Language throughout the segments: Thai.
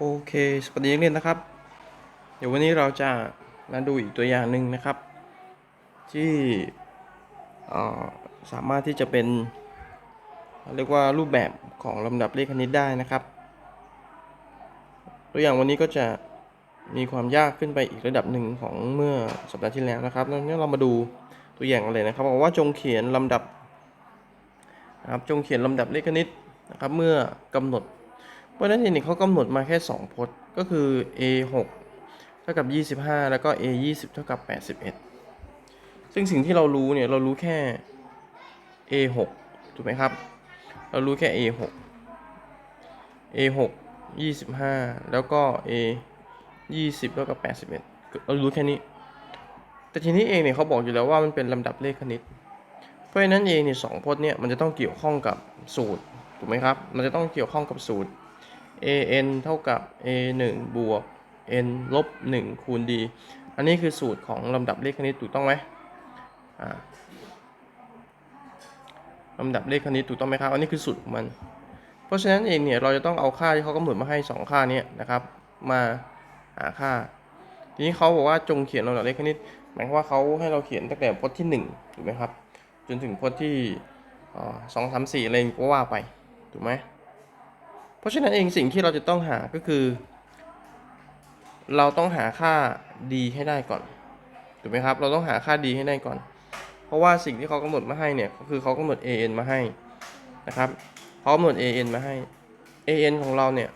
โอเค สวัสดีนักเรียนนะครับ เดี๋ยววันนี้เราจะมาดูอีกตัวอย่างหนึ่งนะครับ ที่สามารถที่จะเป็นเรียกว่ารูปแบบของลำดับเลขคณิตได้นะครับ ตัวอย่างวันนี้ก็จะมีความยากขึ้นไปอีกระดับหนึ่งของเมื่อสัปดาห์ที่แล้วนะครับแล้วนี้เรามาดูตัวอย่างกันเลยนะครับบอกว่าจงเขียนลำดับนะครับจงเขียนลำดับเลขคณิตนะครับเมื่อกำหนด เพราะฉะนั้นเองเนี่ยเขากำหนดมาแค่ 2 พจน์ก็คือ a 6เท่ากับ 25 แล้วก็ a 20เท่ากับ 81 ซึ่งสิ่งที่เรารู้เนี่ยเรารู้แค่ a 6ถูกไหมครับ เรารู้แค่ a 6 a 6 25 แล้วก็ a 20เท่ากับ 81 เรารู้แค่นี้ แต่ทีนี้เองเนี่ยเขาบอกอยู่แล้วว่ามันเป็นลำดับเลขคณิตเพราะฉะนั้นเองเนี่ยสองพจน์เนี่ยมันจะต้องเกี่ยวข้องกับสูตรถูกไหมครับ มันจะต้องเกี่ยวข้องกับสูตร an เท่ากับ a 1บวก n ลบ1คูณ d อันนี้คือสูตรของลำดับเลขคณิตถูกต้องไหมลำดับเลขคณิตถูกต้องไหมครับ อันนี้คือสูตรของมัน เพราะฉะนั้นเองเนี่ยเราจะต้องเอาค่าที่เขากำหนดมาให้ 2 ค่านี้นะครับ มาหาค่า ทีนี้เขาบอกว่าจงเขียนลำดับเลขคณิต หมายความว่าเขาให้เราเขียนตั้งแต่พจน์ที่1ถูกไหมครับ จนถึงพจน์ที่สองสามสี่อะไรก็ว่าไปถูกไหม ราะฉะนั้นเองสิ่งที่เราจะต้องหาก็คือ เราต้องหาค่า d ให้ได้ก่อนถูกไหมครับเราต้องหาค่า d ให้ได้ก่อน เพราะว่าสิ่งที่เขากำหนดมาให้เนี่ยก็คือเขากำหนด an มาให้นะครับเขากำหนด an มาให้ an ของเราเนี่ย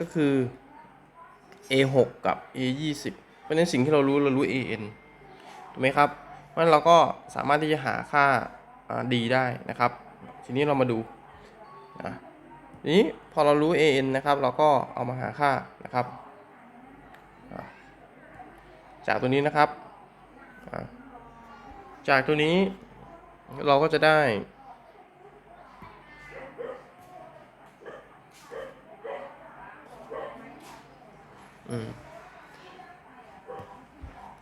ก็คือ a 6 กับ a 20 เพราะฉะนั้นสิ่งที่เรารู้เรารู้ an ถูกไหมครับเพราะฉะนั้นเราก็สามารถที่จะหาค่า d ได้นะครับ ทีนี้เรามาดูนะ นี้พอเรารู้ an นะครับ เราก็เอามาหาค่านะครับ จากตัวนี้นะครับ จากตัวนี้เราก็จะได้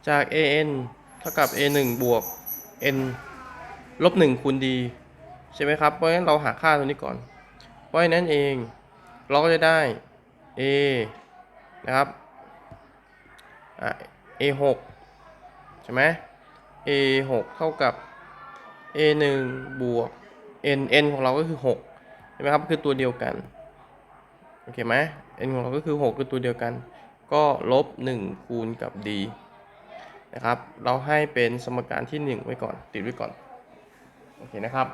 จาก an เท่ากับ a 1บวก n ลบ1คูณ d ใช่ไหมครับ เพราะฉะนั้นเราหาค่าตัวนี้ก่อน เพราะฉะนั้นเองเราก็จะได้ a นะครับอ a 6ใช่ไหม a 6เท่ากับ a 1บวก n n ของเราก็คือ6ใช่ไหมครับ คือตัวเดียวกัน โอเคไหม n ของเราก็คือ 6 คือตัวเดียวกัน ก็ลบ 1 คูณกับ d นะครับ เราให้เป็นสมการที่ 1 ไว้ก่อน ติดไว้ก่อน โอเคนะครับ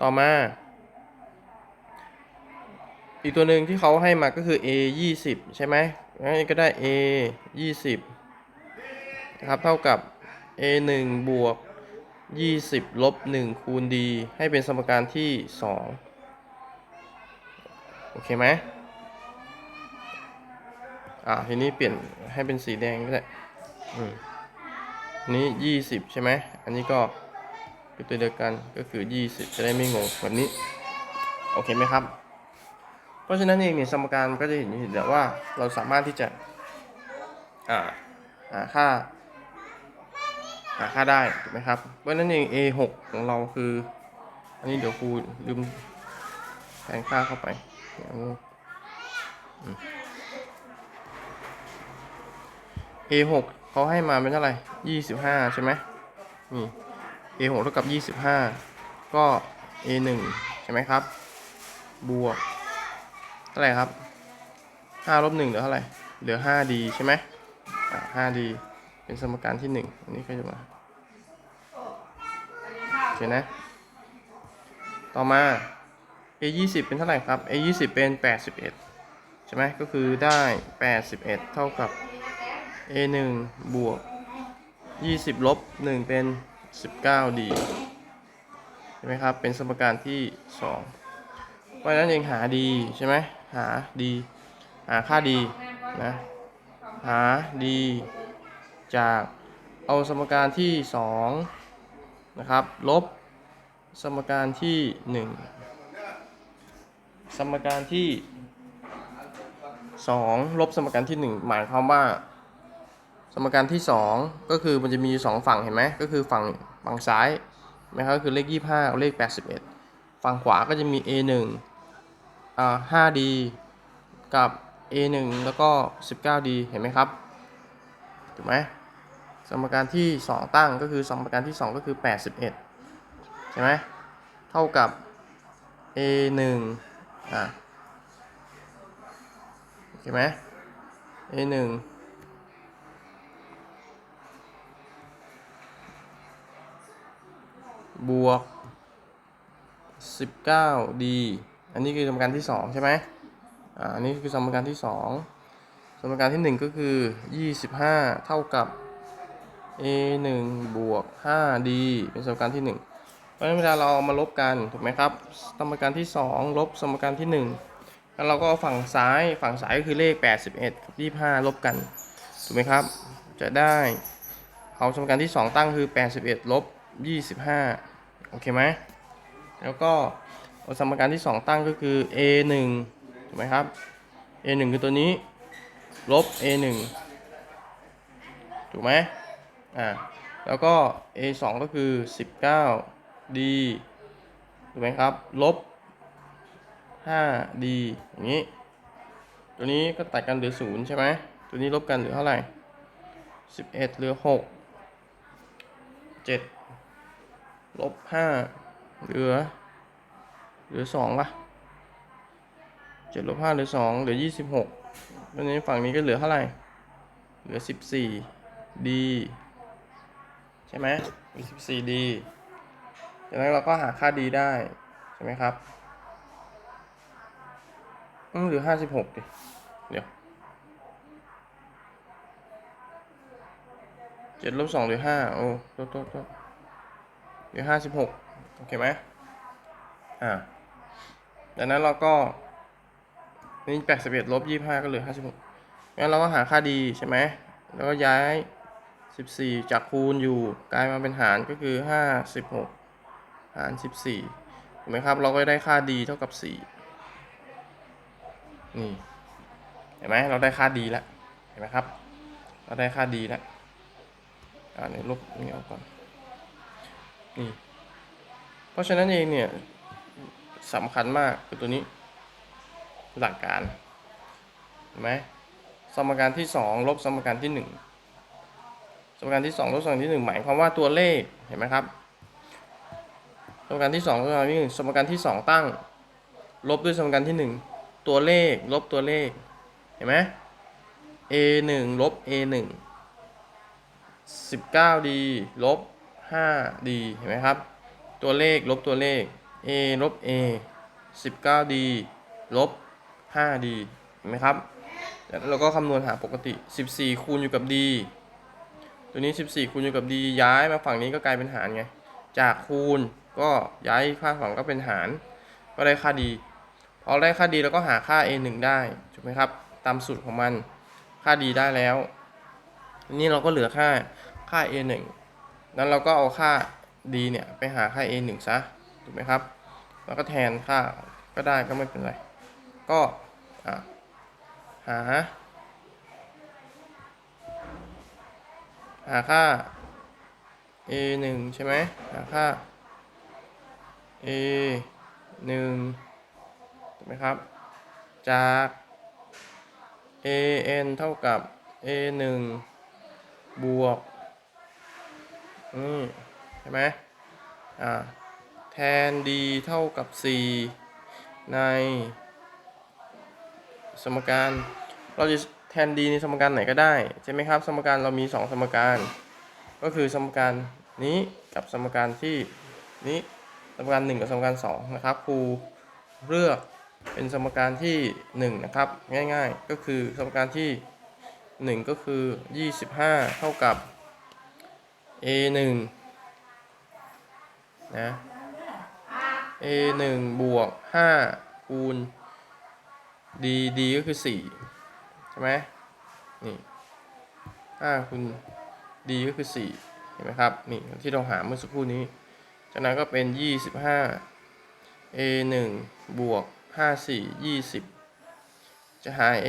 ต่อมา อีกตัวหนึ่งที่เขาให้มาก็คือ a 20ใช่ไหมงั้นก็ได้ a 20นะครับ เท่ากับ a 1บวก 20ลบ1คูณ d ให้เป็นสมการที่ 2 โอเคไหมอ่าทีนี้เปลี่ยนให้เป็นสีแดงก็ได้อืมอันนี้ 20 ใช่ไหม อันนี้ก็คือตัวเดียวกันก็คือ 20 จะได้ไม่งงแบบนี้ โอเคไหมครับ เพราะฉะนั้นเองเนี่ยสมการก็จะเห็นอยู่แล้วว่าเราสามารถที่จะอ่าหาค่าหาค่าได้ถูกไหมครับ เพราะฉะนั้นเอง a 6ของเราคือ อันนี้เดี๋ยวครูลืมแทนค่าเข้าไปเดี๋ยวอืม a 6เขาให้มาเป็นเท่าไหร่25ใช่ไหมนี่ a 6เท่ากับ25ก็ a 1ใช่ไหมครับ บวก เท่าไหร่ครับ5ลบ1เหลือเท่าไหร่เหลือ 5d ใช่ไหมอ่า 5d เป็นสมการที่1อันนี้ก็จะมาโอเคนะ ต่อมา a 20เป็นเท่าไหร่ครับ a 20เป็น 81 ใช่ไหมก็คือได้ 81 เท่ากับ a 1บวก 20ลบ1เป็น 19d ใช่ไหมครับ เป็นสมการที่ 2 เพราะฉะนั้นเองหา d ใช่ไหม หา d หาค่า d นะหา d จากเอาสมการที่2นะครับลบสมการที่ 1 สมการที่ 2 ลบสมการที่ 1 หมายความว่า สมการที่ 2 ก็คือมันจะมีอยู่2ฝั่งเห็นไหมก็คือฝั่งฝั่งซ้ายนะครับก็คือเลข 25กับเลข 81 ฝั่งขวาก็จะมี a 1 อ่า 5d กับ a 1 แล้วก็ 19d เห็นไหมครับ ถูกไหมสมการที่ 2 ตั้งก็คือสมการที่ 2 ก็คือ 81 ใช่ไหม เท่ากับ a 1 อะโอเคไหม a 1 บวก 19d อันนี้คือสมการที่2ใช่ไหมอ่าอันนี้คือสมการที่ 2 สมการที่ 1 ก็คือ 25 เท่ากับ a 1บวก 5d เป็นสมการที่ 1 เพราะฉะนั้นเวลาเราเอามาลบกันถูกไหมครับ สมการที่ 2 ลบสมการที่ 1 แล้วเราก็เอาฝั่งซ้ายฝั่งซ้ายก็คือเลข 81 กับ 25 ลบกันถูกไหมครับ จะได้เอาสมการที่ 2 ตั้งคือ 81 ลบ 25 โอเคไหม แล้วก็ สมการที่ 2 ตั้งก็คือ a 1ถูกไหมครับ a 1คือตัวนี้ ลบ a 1ถูกไหมอ่าแล้วก็ a 2ก็คือ 19 d ถูกไหมครับ ลบ 5d อย่างนี้ ตัวนี้ก็ตัดกันเหลือ 0 ใช่ไหม ตัวนี้ลบกันเหลือเท่าไหร่ 11 เหลือ 6 7 ลบ 5 เหลือ หลือ2ป่ะ7ลบ5เหลือ2เหลือ26ตัวนี้ฝั่งนี้ก็เหลือเท่าไหร่ เหลือ14 d ใช่ไหมเหลือ14 d จากนั้นเราก็หาค่า d ได้ ใช่ไหมครับอืมเหลือ56ดิ เดี๋ยวเจ็ดลบสองหลือห้าโอ้โทษโทษโทษเหลือห้าสิบหกโอเคไหมอ่า ดังนั้นเราก็นี่แปดสิบเอ็ดลบยี่ห้าก็เหลือห้าสิบหกงั้นเราก็หาค่าดีใช่ไหม แล้วก็ย้ายสิบสี่จากคูณอยู่กลายมาเป็นหารก็คือห้าสิบหกหารสิบสี่ถูกไหมครับ เราก็ได้ค่าดีเท่ากับสี่นี่ เห็นไหมเราได้ค่าดีแล้ว เห็นไหมครับ เราได้ค่าดีแล้วอ่าเดี๋ยลบนี่ออกก่อน นี่ เพราะฉะนั้นเองเนี่ย สำคัญมากคือตัวนี้หลักการเห็นไหมสมการที่ 2 ลบสมการที่ 1 สมการที่ 2 ลบสมการที่ 1 หมายความว่าตัวเลขเห็นไหมครับ สมการที่ 2 ลบสมการที่ 1 สมการที่ 2 ตั้ง ลบด้วยสมการที่ 1 ตัวเลขลบตัวเลขเห็นไหม a 1ลบ a 1 19d ลบ 5d เห็นไหมครับ ตัวเลขลบตัวเลข a ลบ a 19d ลบ 5d เห็นไหมครับ แล้วเราก็คำนวณหาปกติ 14 คูณอยู่กับ d ตัวนี้ 14 คูณอยู่กับ d ย้ายมาฝั่งนี้ก็กลายเป็นหารไง จากคูณก็ย้ายค่าฝั่งก็เป็นหาร ก็ได้ค่า d พอได้ค่า d แล้วก็หาค่า a 1ได้ถูกไหมครับ ตามสูตรของมันค่า d ได้แล้วนี้เราก็เหลือค่าค่า a 1นั้นเราก็เอาค่า d เนี่ยไปหาค่า a 1ซะ ถูกไหมครับ แล้วก็แทนค่าก็ได้ก็ไม่เป็นไร ก็หา หาค่า a 1ใช่ไหมหาค่า a 1ถูกไหมครับ จาก a n เท่ากับ a 1บวกนี่ใช่ไหมอ่า แทน d เท่ากับ 4 ใน สมการ เราจะแทน d ในสมการไหนก็ได้ ใช่ไหมครับ สมการเรามี 2 สมการ ก็คือสมการนี้กับสมการที่นี้สมการ 1 กับสมการ 2 นะครับครูเลือกเป็นสมการที่ 1 นะครับ ง่ายๆ ก็คือสมการที่ 1 ก็คือ 25 เท่ากับ a 1นะ a 1บวก5คูณ d d ก็คือ4ใช่ไหมนี่5คูณ d ก็คือ4เห็นไหมครับ นี่ที่เราหาเมื่อสักครู่นี้ จากนั้นก็เป็น 25 a 1บวก5 4 20 จะหา a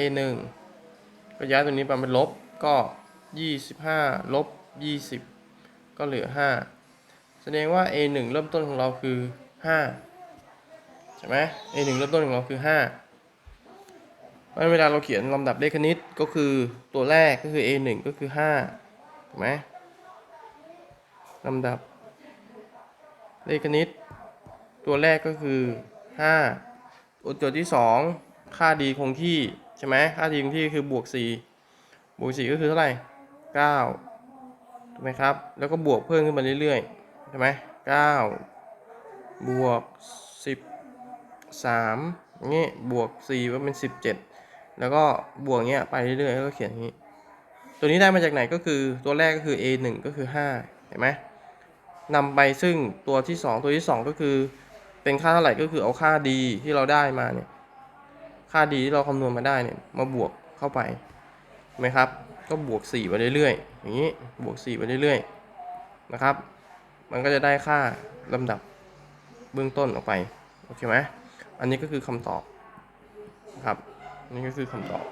1ก็ย้ายตัวนี้ไปเป็นลบก็ 25 ลบ 20 ก็เหลือ 5 แสดงว่า a 1เริ่มต้นของเราคือ 5ใช่ไหม a 1เริ่มต้นของเราคือ5เพราะฉะนั้นเวลาเราเขียนลำดับเลขคณิตก็คือตัวแรกก็คือ a 1ก็คือ5ถูกไหมลำดับเลขคณิต ตัวแรกก็คือ5ตัวที่2ค่าดีคงที่ใช่ไหมค่าดีคงที่คือบวก4บวก4ก็คือเท่าไหร่9ถูกไหมครับ แล้วก็บวกเพิ่มขึ้นมาเรื่อยๆใช่ไหม9 บวก 13อย่างงี้บวก4ก็เป็น 17 แล้วก็บวกเงี้ยไปเรื่อยๆแล้วก็เขียนอย่างนี้ ตัวนี้ได้มาจากไหนก็คือตัวแรกก็คือ a 1ก็คือ 5 เห็นไหมนำไปซึ่งตัวที่ 2 ตัวที่ 2 ก็คือเป็นค่าเท่าไหร่ก็คือเอาค่าดีที่เราได้มาเนี่ยค่าดีที่เราคำนวณมาได้เนี่ยมาบวกเข้าไปไหมครับ ก็บวก4ไปเรื่อยๆอย่างนี้บวก4ไปเรื่อยๆนะครับ มันก็จะได้ค่าลำดับ เบื้องต้นออกไป โอเคไหมอันนี้ก็คือคำตอบครับนนี่ก็คือคำตอบ